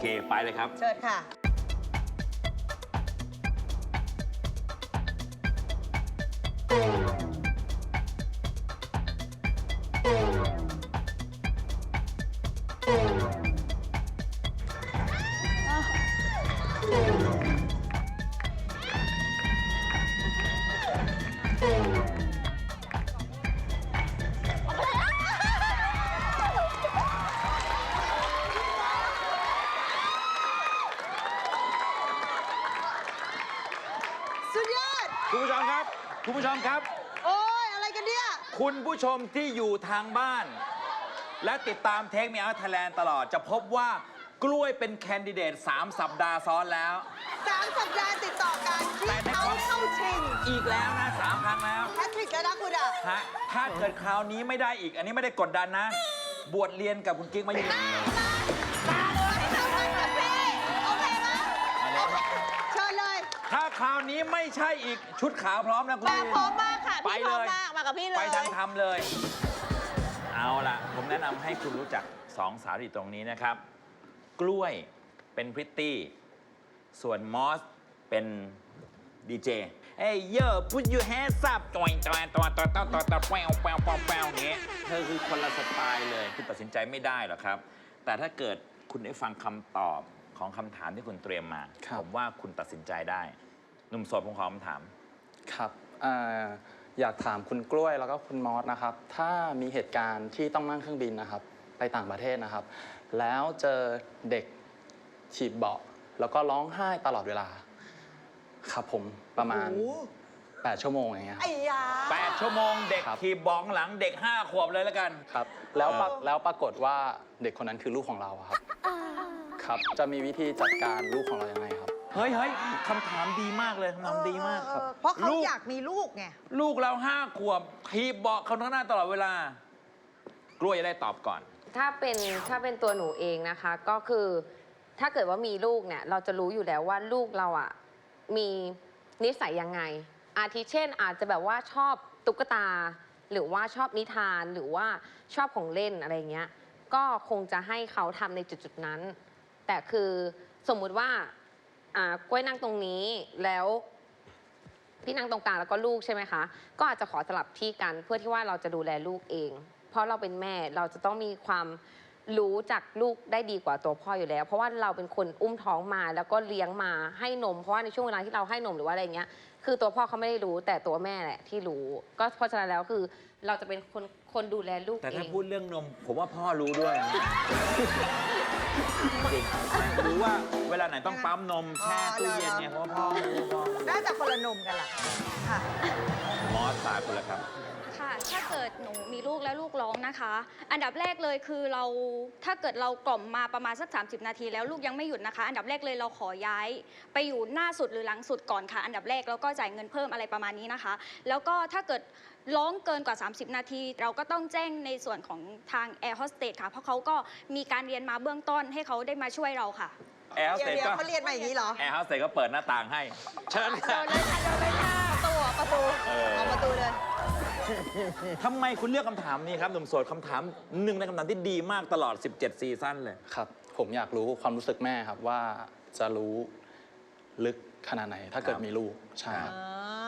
เคไปเลยครับ เชิญค่ะ ครับคุณผู้ชมครับ โอ้ยอะไรกันเนี่ย คุณผู้ชมที่อยู่ทางบ้าน และติดตามเทคมีเอาไทยแลนด์ตลอดจะพบว่ากล้วยเป็นแคนดิเดต 3 สัปดาห์ซ้อนแล้ว สามสัปดาห์ติดต่อกันที่แต่ในเขาความ เข้าชิงอีกแล้วนะสามครั้งแล้วแฮตทริกแล้วนะคุณอะฮะถ้าเกิดคราวนี้ไม่ได้อีก อันนี้ไม่ได้กดดันนะ บวชเรียนกับคุณกิ๊กมาอยู่โอเคไห ใช่อีกชุดขาวพร้อมนะคุณมาพร้อมมากค่ะไปพี่พเลร้อมย มากมากับพี่เลยไปทางทำเลย เอาล่ะ ผมแนะนำให้คุณรู้จักสองสาวที่อยู่ตรงนี้นะครับ กล้วยเป็นพริตตี้ ส่วนมอสเป็นดีเจเอ้ยเยอะพุทยูแฮซับตัวตัวตัวตัวตัวตัวตัวแปวแปวแปวแปวอย่างเงี้ยเธอคือคนละสไตล์เลยคุณตัดสินใจไม่ได้หรอกครับ แต่ถ้าเกิดคุณได้ฟังคำตอบของคำถามที่คุณเตรียมมาครับผมว่าคุณตัดสินใจได้ หนุ่มโสดผมขอคำถาม ครับเอ่ออยากถามคุณกล้วยแล้วก็คุณมอสนะครับ ถ้ามีเหตุการณ์ที่ต้องนั่งเครื่องบินนะครับ ไปต่างประเทศนะครับ แล้วเจอเด็กฉีบเบาะ แล้วก็ร้องไห้ตลอดเวลา ครับผมประมาณโอ้โห8ชั่วโมงอย่างเงี้ยไอ้ยา 8 ชั่วโมงเด็กครับ ขี่บองหลังเด็ก 5 ขวบเลยแล้วกัน ครับแล้วปะเออแล้วปรากฏว่าเด็กคนนั้นคือลูกของเราอะครับ ครับ จะมีวิธีจัดการลูกของเรายังไงครับ เฮ้ยเฮ้ยคำถามดีมากเลยคำถามดีมากเออเพราะเขาลูกอยากมีลูกไง ลูกเราห้าขวบทีบเบาะเขาข้างหน้าตลอดเวลา กล้วยจะได้ตอบก่อน ถ้าเป็นถ้าเป็นตัวหนูเองนะคะ ก็คือถ้าเกิดว่ามีลูกเนี่ย เราจะรู้อยู่แล้วว่าลูกเราอะมีนิสัยยังไง อาทิเช่นอาจจะแบบว่าชอบตุ๊กตา หรือว่าชอบนิทานหรือว่าชอบของเล่นอะไรเงี้ย ก็คงจะให้เขาทำในจุดๆนั้น แต่คือสมมุติว่า อ่ากล้วยนั่งตรงนี้แล้ว พี่นั่งตรงกลางแล้วก็ลูกใช่ไหมคะ ก็อาจจะขอสลับที่กันเพื่อที่ว่าเราจะดูแลลูกเอง เพราะเราเป็นแม่เราจะต้องมีความรู้จักลูกได้ดีกว่าตัวพ่ออยู่แล้ว เพราะว่าเราเป็นคนอุ้มท้องมาแล้วก็เลี้ยงมาให้นม เพราะว่าในช่วงเวลาที่เราให้นมหรือว่าอะไรเงี้ย คือตัวพ่อเขาไม่ได้รู้แต่ตัวแม่แหละที่รู้ ก็เพราะฉะนั้นแล้วคือ เราจะเป็นคนคนดูแลลูกแต่เอถ้าง พูดเรื่องนม ผมว่าพ่อรู้ด้วยนะจริงรู้ว่าเวลาไหนต้องปั๊มนมแช่ตู้เย็นเนี่ยเพราะว่าพ่อรู้พ่อรู้น่าจะคนละนมกันล่ะค่ะมอสสายคุณละครับ ค่ะ ถ้าเกิดหนูมีลูกแล้วลูกร้องนะคะ อันดับแรกเลยคือเรา ถ้าเกิดเรากล่อมมาประมาณสัก 30 นาทีแล้วลูกยังไม่หยุดนะคะ อันดับแรกเลยเราขอย้าย ไปอยู่หน้าสุดหรือหลังสุดก่อนค่ะ อันดับแรกแล้วก็จ่ายเงินเพิ่มอะไรประมาณนี้นะคะ แล้วก็ถ้าเกิด ร้องเกินกว่า 30 นาที เราก็ต้องแจ้งในส่วนของทางแอร์โฮสเตสค่ะ เพราะเขาก็มีการเรียนมาเบื้องต้นให้เขาได้มาช่วยเราค่ะ แอร์โฮสเดี๋ยวเตสเดี๋ยวก็เขาเรียนมาอย่างนี้เหรอแอร์โฮสเตสก็เปิดหน้าต่างให้เชิญโดค่ะนเลยค่ะโดนเลยค่ะประตูอะประตูเออเอาประตูเลยทำไมคุณเลือกคำถามนี้ครับหนุ่มโสดคำถามหนึ่งในคำถามที่ดีมากตลอด 17 ซีซั่นเลย ครับ ผมอยากรู้ความรู้สึกแม่ครับว่าจะรู้ลึกขนาดไหนถ้าเกิดครับ มีลูกใช่ครับ อ่า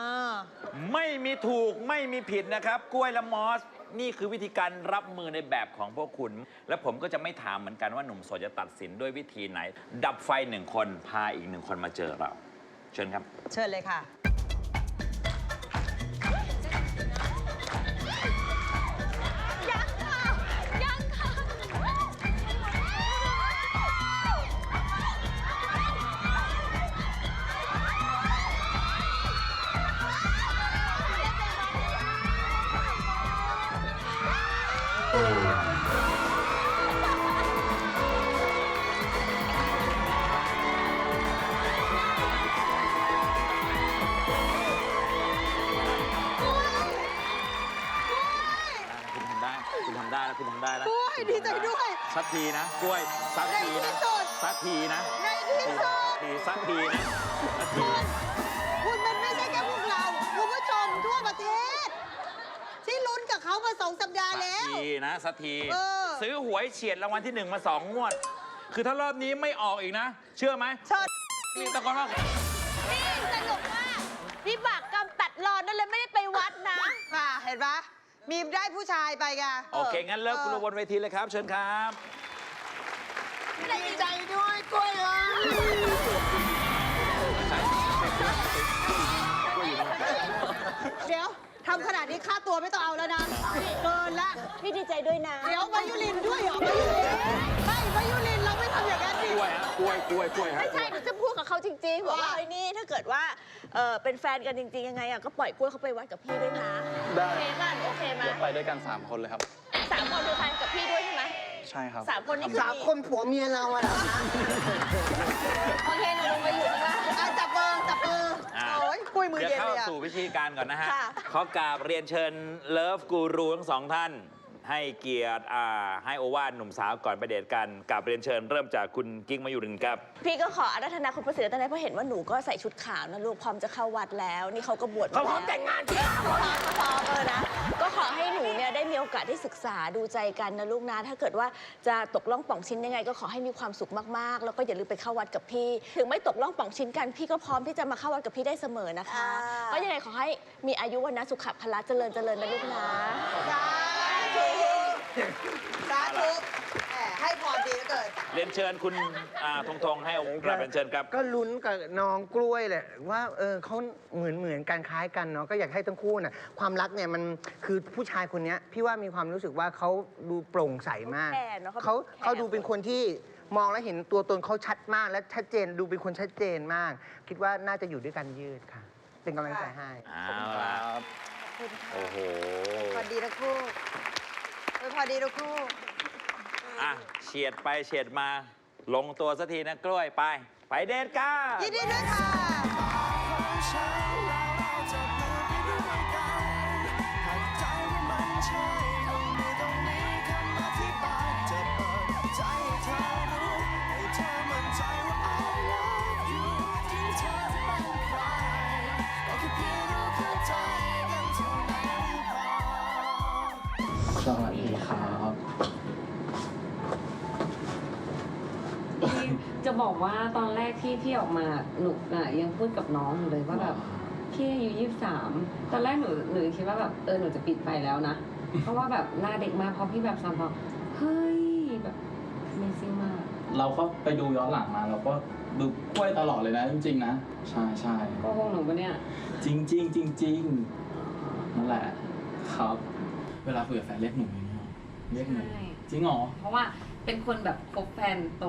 ไม่มีถูกไม่มีผิดนะครับ กล้วยและมอส นี่คือวิธีการรับมือในแบบของพวกคุณ และผมก็จะไม่ถามเหมือนกันว่าหนุ่มโสดจะตัดสินด้วยวิธีไหน ดับไฟหนึ่งคนพาอีกหนึ่งคนมาเจอเรา เชิญครับ เชิญเลยค่ะ คุณทำได้คุณทำได้แล้วคุณทำได้แล้วกล้วยดีใจด้วยสักทีนะกล้วยสักทีในที่นะสุด สักทีนะในที่สุดทีสักทีนะสักทีคุณมันไม่ใช่แค่พวกเราคุณผู้ชมทั่วประเทศ ที่ลุ้นกับเขามาสองสัปดาห์สักแล้วทีนะสักที เออ ซื้อหวยเฉียดรางวัลที่หนึ่งมาสองงวด คือถ้ารอบนี้ไม่ออกอีกนะ เชื่อไหมเชิญมีตะโกนว่านี่สนุกมากพี่บากกำตัดรอนนั่นเลยไม่ได้ไปวัดนะ อ่าเห็นปะ มีได้ผู้ชายไปไงโอเค งั้นเลิกกุลบนเวทีเลยครับ เชิญครับ ดีใจด้วยกล้วยอะเดี๋ยว ทำขนาดนี้ค่าตัวไม่ต้องเอาแล้วนะเกินละ พี่ดีใจด้วยนะ เดี๋ยวมายุรินด้วยเหรอมายุรินไม่มายุรินเราไม่ทำอย่างนั้นดิ กล้วยฮะกล้วยกล้วยกล้วยฮะไม่ใช่หนูจะพูดกับเขาจริงๆบอกว่าว่า ไอ้นี่ถ้าเกิดว่าเออเป็นแฟนกันจริง ๆ ยังไงอะก็ปล่อยกล้วยเขาไปวัดกับพี่ด้วยนะได้โอเคป่ะโอเคไหมเดี๋ยวไปด้วยกัน 3 คนเลยครับ สามคนดูใครกับพี่ด้วยใช่ไหมใช่ครับสามคนนี่คือสามคนผัวเมียเราอะนะโอเคหนูลงไปอยู่ข้างล่าง อะจับมือจับมืออะโอ้ย คุยมือเดี๋ยวเย็นเข้าเลยอะ สู่วิธีการก่อนนะฮะค่ะ ขอกราบเรียนเชิญเลิฟกูรูทั้งสองท่าน ให้เกียรติอ่าให้โอวาทหนุ่มสาวก่อนประเดทกันกราบเรียนเชิญเริ่มจากคุณกิ๊กมาอยู่รินครับ พี่ก็ขออารัธนาคุณพระศรีรัตนตรัยเพราะเห็นว่าหนูก็ใส่ชุดขาวนะลูกพร้อมจะเข้าวัดแล้ว นี่เขาก็บวชเขาพร้อมแต่งงานพร้อมพร้อมเออนะก็ ขอให้หนูเนี่ยได้มีโอกาสได้ศึกษาดูใจกันนะลูกนะ ถ้าเกิดว่าจะตกล่องป่องชิ้นยังไง ก็ขอให้มีความสุขมากๆ แล้วก็อย่าลืมไปเข้าวัดกับพี่ ถึงไม่ตกล่องป่องชิ้นกันพี่ก็พร้อมที่จะมาเข้าวัดกับพี่ได้เสมอนะคะก็ยังไงขอให้มีอายุวันนะสุขภาระเจริญเจริญนะลูกนะ สาธุสาธุแหมให้พรดี เหลือเกินเรียนเชิญคุณอ่าธงธงให้โอกราบเรียนเชิญครับ ก็ลุ้นกับน้องกล้วยแหละว่าเออเขาเหมือนเหมือนกันคล้ายกันเนาะก็อยากให้ทั้งคู่น่ะความรักเนี่ยมันคือผู้ชายคนเนี้ยพี่ว่ามีความรู้สึกว่าเขาดูโปร่งใสมากแค่เนอะเขาแค่เขาดูเป็นคนที่มองแล้วเห็นตัวตนเขาชัดมากและชัดเจนดูเป็นคนชัดเจนมาก คิดว่าน่าจะอยู่ด้วยกันยืดค่ะ เป็นกำลังใจให้ เอาละโอ้โห พอดีนะคู่เออพอดีนะคู่ อะเฉียดไปเฉียดมา ลงตัวสักทีนะกล้วยไป ไปเดทก้ายินดีด้วยค่ะ บอกว่าตอนแรกที่พี่ออกมาหนูอะยังพูดกับน้องอยู่เลยว่าแบบพี่อายุยี่สิบสามตอนแรกหนูหนูคิดว่าแบบเออหนูจะปิดไฟแล้วนะ เพราะว่าแบบหน้าเด็กมากพอพี่แบบสามพอเฮ้ยแบบเมซิ่งมาก เราก็ไปดูย้อนหลังมา เราก็ดูกล้วยตลอดเลยนะจริงๆนะ ใช่ใช่ก็คงหนูปะเนี่ย จริงจริงจริงจริงๆนั่นแหละ ครับ เวลาคุยกับแฟนเรียกหนูอย่างเงี้ยเรียกหนูใช่ จริงเหรอ เพราะว่าเป็นคนแบบคบแฟนโต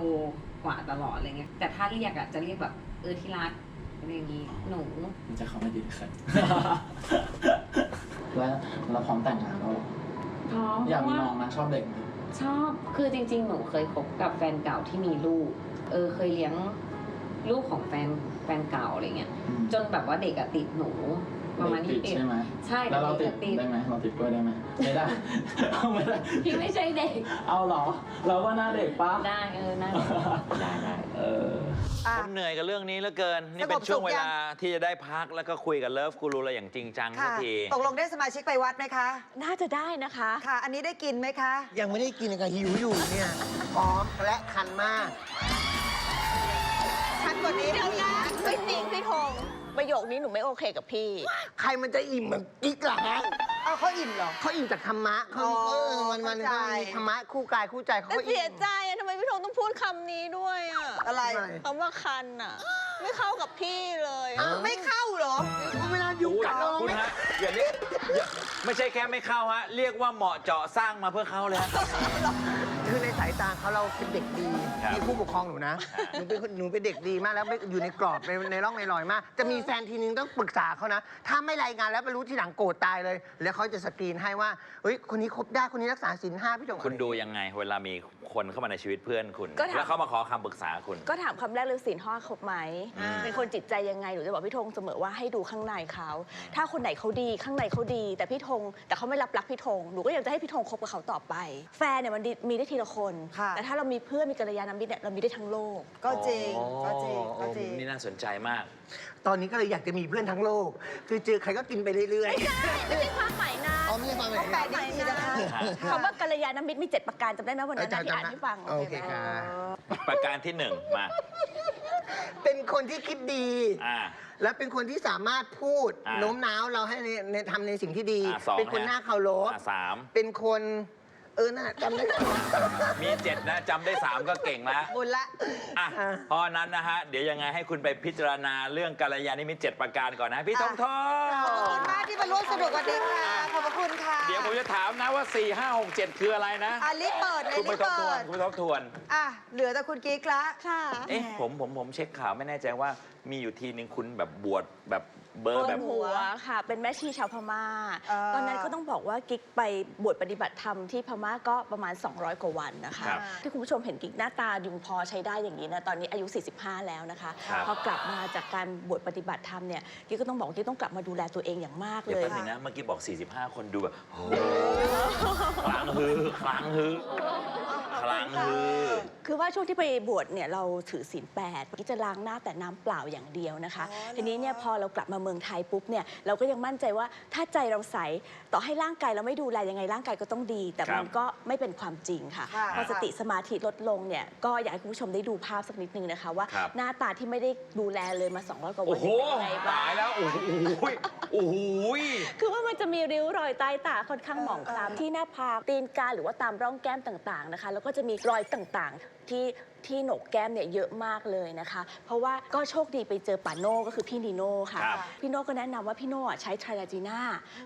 กว่าตลอดอะไรเงี้ยแต่ถ้าเรียกอะจะเรียกแบบเออที่รักอะไรอย่างงี้หนู มันจะเขาไม่ดีกับใครแล้วเราพร้อมแต่งงานแล้วเหรอเพราะอยากมีว่าน้องนะชอบเด็กไหมชอบคือจริง ๆ หนูเคยคบกับแฟนเก่าที่มีลูก เออเคยเลี้ยงลูกของแฟนแฟนเก่าอะไรเงี้ย อืม จนแบบว่าเด็กอะติดหนู ประมาณเด็นี้กติดใช่ไหมใช่แล้วเราติด็ดกอะติดได้ไหมเราติดกล้วยได้ไหมไม่ได้เอาไม่ได้พี่ไม่ใช่เด็ก เอาเหรอ เราก็หน้าเด็กปะได้เออน่าได้ได้เอออะผมเหนื่อยกับเรื่องนี้เหลือเกิน นี่สงบเป็นช่วงสุขเวยังลาที่จะได้พักแล้วก็คุยกับเลิฟกูรูอะไรอย่างจริงจังสัค่ะกทีตกลงได้สมาชิกไปวัดไหมคะ น่าจะได้นะคะ ค่ะ อันนี้ได้กินไหมคะ ยังไม่ได้กินเลยค่ะหิวอยู่เนี่ยพร้อมและคันมากชัดกว่านี้เดี๋ยวมีนะนะไม่จริงพี่ธง ประโยคนี้หนูไม่โอเคกับพี่ ใครมันจะอิ่มเหมือนกิ๊กล่ะฮะเอาเขาอิ่มเหรอ เขาอิ่มจากธรรมะเขาอ๋อเออวันวันๆเข้าก็ใจ มีธรรมะคู่กายคู่ใจเขาแต่ก็อิ่ม เสียใจอะทำไมพี่ธงต้องพูดคำนี้ด้วยอะอะไรคำว่าคันอะไม่เข้ากับพี่เลยอะ ไม่เข้าเหรอ เวลาอยู่กับน้องคุณไม่ ฮะอย่าเรียกอย่าไม่ใช่แค่ไม่เข้าฮะ เรียกว่าเหมาะเจาะสร้างมาเพื่อเขาเลยฮะ คือในสายตาเขาเราเป็นเด็กดีครับ มีผู้ปกครองหนูนะหนูเป็นคนหนูเป็นเด็กดีมากแล้วไม่อยู่ในกรอบในในร่องในรอยมาก จะมีแฟนทีนึงต้องปรึกษาเขานะ ถ้าไม่รายงานแล้วไปรู้ทีหลังโกรธตายเลย แล้วเขาจะสกรีนให้ว่าเฮ้ยคนนี้คบได้คนนี้รักษาศีลห้าพี่จงคุณดูยังไง เวลามีคนเข้ามาในชีวิตเพื่อนคุณ ก็ถาม แล้วเขามาขอคำปรึกษาคุณ ก็ถามคำแรกเลยสินห้อครบไหม อืม เป็นคนจิตใจยังไง หนูจะบอกพี่ธงเสมอว่าให้ดูข้างในเขา ถ้าคนไหนเขาดีข้างในเขาดี แต่พี่ธงแต่เขาไม่รับรักพี่ธงหนูก็ยังจะให้พี่ธงคบกับเขาต่อไป แฟนเนี่ยมันดีมีได้ทีละคน ค่ะ แต่ถ้าเรามีเพื่อนมีกัลยาณมิตรเนี่ยเรามีได้ทั้งโลก ก็จริงอ๋อก็จริงก็จริง นี่น่าสนใจมาก ตอนนี้ก็เลยอยากจะมีเพื่อนทั้งโลก คือเจอใครก็กินไปเรื่อย ไม่ใช่ความหมายนะๆอ๋อไม่ใช่ความหมายแปลกดีนะคะคำว่ากัลยาณมิตรมีเจ็ดประการจำได้ไหมวันนั้นนะที่อ่านให้ฟังโอเคไหม ค่ะประการที่หนึ่งมาเป็นคนที่คิดดี อ่า และเป็นคนที่สามารถพูดอ่าโน้มน้าวเราให้ในในทำในสิ่งที่ดี อ่าสองเป็นคนฮะน่าเคารพ อ่าสามเป็นคน เออน่าจำได้มีเจ็ดนะจำได้สามก็เก่งแล้ว บุญละ อะเพราะฉะนั้นนะฮะ เดี๋ยวยังไงให้คุณไปพิจารณาเรื่องกัลยาณิมิตเจ็ดประการก่อนนะ พี่ทองทอขอบคุณงมากที่มาร่วมสนุกวันนี้ค่ะ ขอบพระคุณค่ะเดี๋ยวผมจะถามนะว่า 4 5 6 7 คืออะไรนะอะรีบเปิดเลยคุณรีไปบทบทเปิวนด คุณไปทบทวน อะ เหลือแต่คุณกิ๊กละ ค่ะ เอ๊ะผมผมผมเช็คข่าวไม่แน่ใจว่ามีอยู่ทีนึงคุณแบบบวชแบบ เบอร์โกแบนบ หัวค่ะ เป็นแม่ชีชาวพม่า เอ่อตอนนั้นก็ต้องบอกว่ากิ๊กไปบวชปฏิบัติธรรมที่พม่าก็ประมาณ 200 กว่าวันนะคะ ครับที่คุณผู้ชมเห็นกิ๊กหน้าตายุงพอใช้ได้อย่างนี้นะ ตอนนี้อายุ 45 แล้วนะคะ ครับ พอกลับมาจากการบวชปฏิบัติธรรมเนี่ย กิ๊กก็ต้องบอกว่ากิ๊กต้องกลับมาดูแลตัวเองอย่างมากเดี๋ยวเลยแป๊บนึงนะ เมื่อกี้บอก 45 คนดูแบบโอ้โหคลังฮือคลังฮือคลังฮือ คือว่าช่วงที่ไปบวชเนี่ยเราถือศีลแปดกิ๊กจะล้างหน้าแต่น้ำเปล่าอย่างเดียวนะคะอ๋อเหรอทีนี้เนี่ยพอเรากลับมาเมืองไทยปุ๊บเนี่ยเราก็ยังมั่นใจว่าถ้าใจเราใสต่อให้ร่างกายเราไม่ดูแลยังไงร่างกายก็ต้องดี แต่ครับมันก็ไม่เป็นความจริงค่ะ ค่ะพอสติสมาธิลดลงเนี่ยก็อยากให้คุณผู้ชมได้ดูภาพสักนิดนึงนะคะ ว่าครับ หน้าตาที่ไม่ได้ดูแลเลยมา200กว่าวัโอ้นโหเป็นยังไงบ้าตางยแล้ว โอ้โหโอ้โห คือว่ามันจะมีริ้วรอยใต้ตาค่อนข้างหมองคล้ำที่หน้าผากตีนกาหรือว่าตามร่องแก้มต่างๆนะคะ แล้วก็จะมีรอยต่างๆ ที่ที่โหนกแก้มเนี่ยเยอะมากเลยนะคะ เพราะว่าก็โชคดีไปเจอป่าโน่ก็คือพี่นีโน่ค่ะ ครับ พี่โน่ก็แนะนำว่าพี่โน่อะใช้ทราจีน่า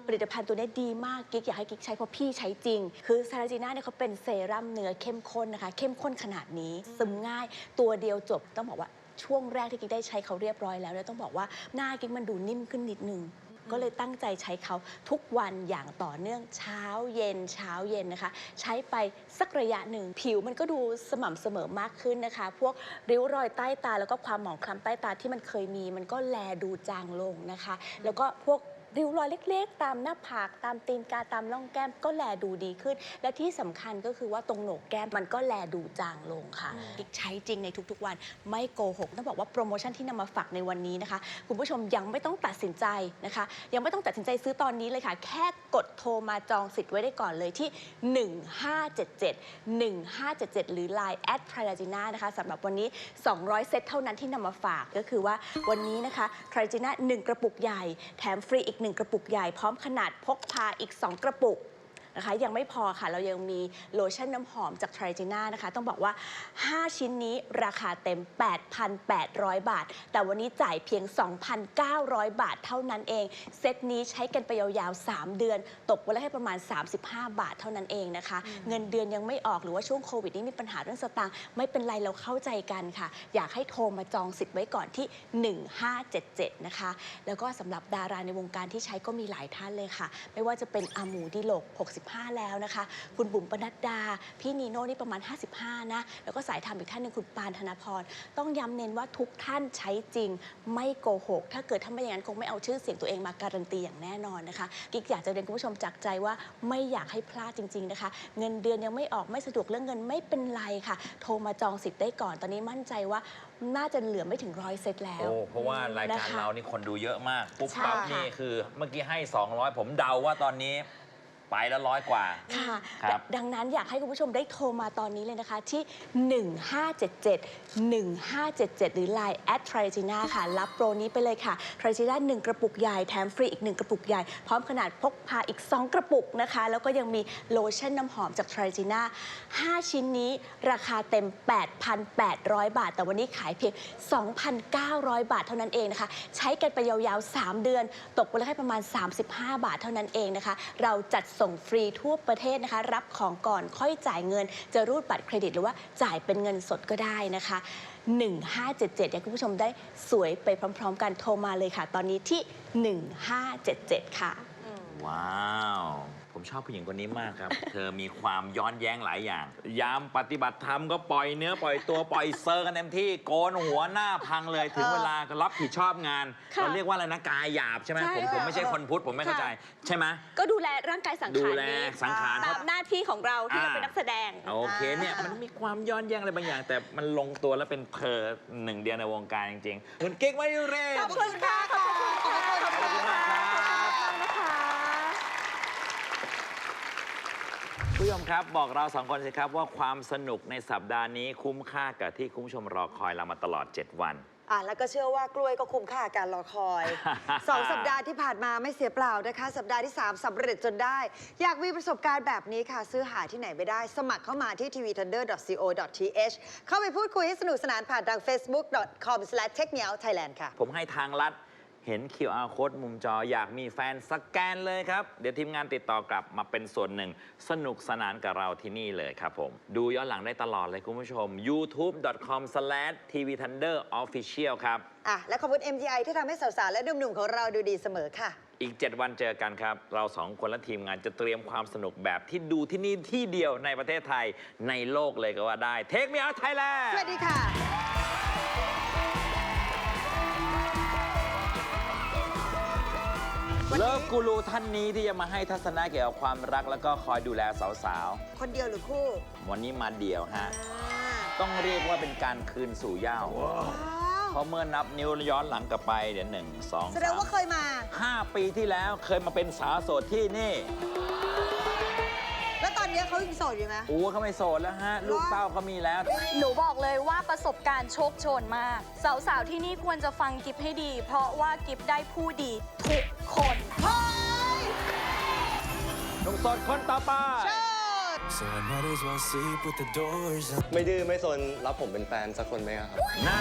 ผลิตภัณฑ์ตัวนี้ดีมากกิ๊กอยากให้กิ๊กใช้เพราะพี่ใช้จริง คือทราจีน่าเนี่ยเขาเป็นเซรั่มเนื้อเข้มข้นนะคะ เข้มข้นขนาดนี้ซึมง่าย ตัวเดียวจบต้องบอกว่าช่วงแรกที่กิ๊กได้ใช้เขาเรียบร้อยแล้วเนี่ยต้องบอกว่าหน้ากิ๊กมันดูนิ่มขึ้นนิดนึง ก็เลยตั้งใจใช้เขาทุกวันอย่างต่อเนื่องเช้าเย็นเช้าเย็นนะคะ ใช้ไปสักระยะหนึ่งผิวมันก็ดูสม่ำเสมอมากขึ้นนะคะ พวกริ้วรอยใต้ตาแล้วก็ความหมองคล้ำใต้ตาที่มันเคยมี มันก็แลดูจางลงนะคะ แล้วก็พวก ริ้วรอยเล็ก ๆ ตามหน้าผากตามตีนกาตามร่องแก้มก็แลดูดีขึ้น และที่สำคัญก็คือว่าตรงโหนกแก้มมันก็แลดูจางลงค่ะกิ๊กใช้จริงในทุกๆวัน ไม่โกหกต้องบอกว่าโปรโมชั่นที่นำมาฝากในวันนี้นะคะ คุณผู้ชมยังไม่ต้องตัดสินใจนะคะ ยังไม่ต้องตัดสินใจซื้อตอนนี้เลยค่ะ แค่กดโทรมาจองสิทธิ์ไว้ได้ก่อนเลยที่ 1577 1577 หรือ Line แอดทริจิน่านะคะสำหรับวันนี้ 200 เซตเท่านั้นที่นำมาฝากก็คือว่าวันนี้นะคะทริจิน่า1กระปุกใหญ่แถมฟรีอีก1 กระปุกใหญ่พร้อมขนาดพกพาอีก 2 กระปุก นะคะ ยังไม่พอค่ะ เรายังมีโลชั่นน้ำหอมจากทริจิน่านะคะ ต้องบอกว่า 5 ชิ้นนี้ราคาเต็ม 8,800 บาท แต่วันนี้จ่ายเพียง 2,900 บาทเท่านั้นเอง เซตนี้ใช้กันไปยาวๆ 3 เดือน ตกวันละให้ประมาณ 35 บาทเท่านั้นเองนะคะ เงินเดือนยังไม่ออกหรือว่าช่วงโควิดนี้มีปัญหาเรื่องสตางค์ไม่เป็นไรเราเข้าใจกันค่ะ อยากให้โทรมาจองสิทธิ์ไว้ก่อนที่ 1577 นะคะ แล้วก็สำหรับดาราในวงการที่ใช้ก็มีหลายท่านเลยค่ะ ไม่ว่าจะเป็นอาหมูดิโลก65แล้วนะคะ คุณบุ๋มปนัดดา พี่นีโน่นี่ประมาณ 55 นะ แล้วก็สายทำอีกท่านหนึ่งคุณปานธนาพร ต้องย้ำเน้นว่าทุกท่านใช้จริง ไม่โกหก ถ้าเกิดถ้าไม่อย่างนั้นคงไม่เอาชื่อเสียงตัวเองมาการันตีอย่างแน่นอนนะคะกิ๊กอยากจะเรียนคุณผู้ชมจากใจว่าไม่อยากให้พลาดจริง ๆนะคะ เงินเดือนยังไม่ออกไม่สะดวกเรื่องเงินไม่เป็นไรค่ะ โทรมาจองสิทธิ์ได้ก่อน ตอนนี้มั่นใจว่าน่าจะเหลือไม่ถึงร้อยเซตแล้ว โอ้เพราะว่ารายการนะคะเรานี่คนดูเยอะมาก ปุ๊บใช่ปั๊บค่ะ นี่คือ เมื่อกี้ให้ 200 ผมเดาว่าตอนนี้ ไปแล้วร้อยกว่า ค่ะครับ ดังนั้นอยากให้คุณผู้ชมได้โทรมาตอนนี้เลยนะคะ ที่ 1577 1577 หรือ Line แอดทริจิน่าค่ะ รับโปรนี้ไปเลยค่ะทริจิน่า1กระปุกใหญ่ แถมฟรีอีก 1 กระปุกใหญ่ พร้อมขนาดพกพาอีก 2 กระปุกนะคะ แล้วก็ยังมีโลชั่นน้ำหอมจากทริจิน่า5ชิ้นนี้ราคาเต็ม 8,800 บาท แต่วันนี้ขายเพียง 2,900 บาทเท่านั้นเองนะคะ ใช้กันไปยาวๆ 3 เดือน ตกวันละแค่ประมาณ 35 บาทเท่านั้นเองนะคะ เราจัดส่งฟรีทั่วประเทศนะคะ รับของก่อนค่อยจ่ายเงิน จะรูดบัตรเครดิตหรือว่าจ่ายเป็นเงินสดก็ได้นะคะ 1577อยากให้คุณผู้ชมได้สวยไปพร้อม ๆ กันโทรมาเลยค่ะ ตอนนี้ที่ 1577 ค่ะ ว้าว ผผมชอบผู้หญิงคนนี้มากครับ เธอมีความย้อนแย้งหลายอย่าง ยามปฏิบัติธรรมก็ปล่อยเนื้อปล่อยตัวปล่อยเซอร์กันเต็มที่โกนหัวหน้าพังเลยถึงเวลาก็รับผิดชอบงานค่ะเราเรียกว่าอะไรนะกายหยาบใช่ไหมใช่ผมผมไม่ใช่คนพุทธผมไม่เข้าใจ ใช่ไหม ก็ดูแลร่างกายสังดูขารแลนี้สังขาร ตามหน้าที่ของเราที่เราอ่าเป็นนักแสดง โอเคเนี่ยมันมีความย้อนแย้งอะไรบางอย่าง แต่มันลงตัวแล้วเป็นเพอร์หนึ่งเดียวในวงการจริงๆคุณกิ๊กมายุเรศขอบคุณค่ะ ขอบคุณค่ะ ขอบคุณมากครับ นะคะ ผู้ชมครับบอกเราสองคนสิครับว่าความสนุกในสัปดาห์นี้คุ้มค่ากับที่คุณผู้ชมรอคอยเรามาตลอด 7 วัน อะแล้วก็เชื่อว่ากล้วยก็คุ้มค่ากับการรอคอย สองสัปดาห์ที่ผ่านมาไม่เสียเปล่านะคะ สัปดาห์ที่ 3สำเร็จจนได้ อยากมีประสบการณ์แบบนี้ค่ะ ซื้อหาที่ไหนไม่ได้ สมัครเข้ามาที่ tvthunder.co.th เข้าไปพูดคุยให้สนุกสนานผ่านทาง facebook.com/techmeowthailand ค่ะ ผมให้ทางลัด เห็น QR code มุมจออยากมีแฟนสแกนเลยครับ เดี๋ยวทีมงานติดต่อกลับมาเป็นส่วนหนึ่ง สนุกสนานกับเราที่นี่เลยครับผม ดูย้อนหลังได้ตลอดเลยคุณผู้ชม youtube.com/tvthunderofficial ครับ อะ และขอบคุณ MTI ที่ทำให้สาวๆ และหนุ่มๆของเราดูดีเสมอค่ะ อีก 7 วันเจอกันครับ เราสองคนและทีมงานจะเตรียมความสนุกแบบที่ดูที่นี่ที่เดียวในประเทศไทยในโลกเลยก็ว่าได้เทคเมียไทยแลนด์สวัสดีค่ะ เลิฟกูรูท่านนี้ที่จะมาให้ทัศนะเกี่ยวกับความรักแล้วก็คอยดูแลสาวคนเดียวหรือคู่ๆ วันนี้มาเดี่ยวฮะ อ่าต้องเรียกว่าเป็นการคืนสู่เหย้าว้าวเพราะเมื่อนับนิ้วย้อนหลังกลับไปเดี๋ยวหนึ่งสองแสดงสามว่าเคยมา ห้าปีที่แล้วเคยมาเป็นสาวโสดที่นี่แล้วตอ นนี้เขายังโสดอยู่ไหม โอ้เขาไม่โสดแล้วฮะ ลูกเต้าเขามีแล้ว หนูบอกเลยว่าประสบการณ์โชคโชนมาก สาวๆ ที่นี่ควรจะฟังกิฟให้ดี เพราะว่ากิฟได้ผู้ดีทุกคนหนุ่มโสดคนต่อไป So I might as well sleep with the doors up. ไม่ดื้อไม่สนรับผมเป็นแฟนสักคนไหมครับ น่า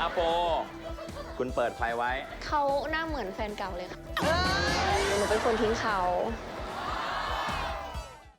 อาโป คุณเปิดไฟไว้ เขาหน้าเหมือนแฟนเก่าเลยค่ะเฮ้ยหนูเป็นคนทิ้งเขา